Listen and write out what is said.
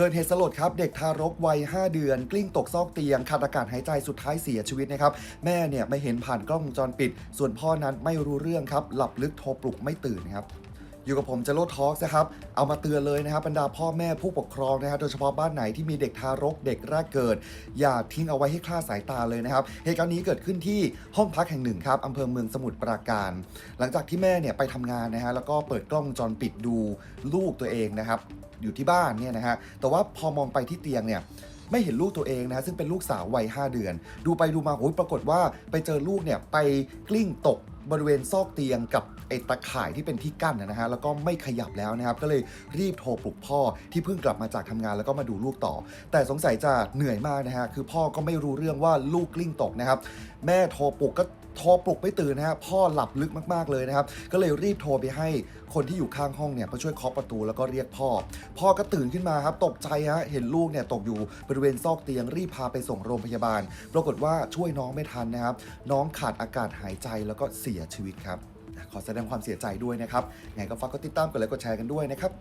เกิดเหตุสลดครับ เด็กทารกวัย 5 เดือน กลิ้งตกซอกเตียงขาดอากาศหายใจสุดท้ายเสียชีวิตนะครับ แม่เนี่ยไม่เห็นผ่านกล้องวงจรปิด ส่วนพ่อนั้นไม่รู้เรื่องครับ หลับลึกโทรปลุกไม่ตื่นนครับ อยู่กับผมเจโรทอล์กนะครับ เอามาเตือนเลยนะครับบรรดาพ่อแม่ผู้ปกครองนะครับโดยเฉพาะบ้านไหนที่มีเด็กทารกเด็กแรกเกิด อย่าทิ้งเอาไว้ให้คลาดสายตาเลยนะครับเหตุการณ์นี้เกิดขึ้นที่ห้องพักแห่งหนึ่งครับอำเภอเมืองสมุทรปราการ หลังจากที่แม่เนี่ยไปทำงานนะฮะแล้วก็เปิดกล้องวงจรปิดดูลูกตัวเองนะครับอยู่ที่บ้านเนี่ยนะฮะแต่ว่าพอมองไปที่เตียงเนี่ยไม่เห็นลูกตัวเองนะฮะซึ่งเป็นลูกสาววัย5เดือน ดูไปดูมาโอ้ยปรากฏว่าไปเจอลูกเนี่ยไปกลิ้งตก บริเวณซอกเตียงกับไอ้ตะข่ายที่เป็นที่กั้นนะฮะแล้วก็ไม่ขยับแล้วนะครับ ก็เลยรีบโทรปลุกพ่อที่เพิ่งกลับมาจากทำงานแล้วก็มาดูลูกต่อ แต่สงสัยจะเหนื่อยมากนะฮะคือพ่อก็ไม่รู้เรื่องว่าลูกกลิ้งตกนะครับ แม่โทรปลุกก็ โทรปลุกไม่ตื่นนะฮะพ่อหลับลึกมากๆเลยนะครับ ก็เลยรีบโทรไปให้คนที่อยู่ข้างห้องเนี่ยมาช่วยเคาะประตูแล้วก็เรียกพ่อ พ่อก็ตื่นขึ้นมาครับตกใจฮะเห็นลูกเนี่ยตกอยู่บริเวณซอกเตียงรีบพาไปส่งโรงพยาบาล ปรากฏว่าช่วยน้องไม่ทันนะครับ น้องขาดอากาศหายใจแล้วก็เสียชีวิตครับขอแสดงความเสียใจด้วยนะครับไงก็ฝากกดติดตามกดไลค์กดแชร์กันด้วยนะครับ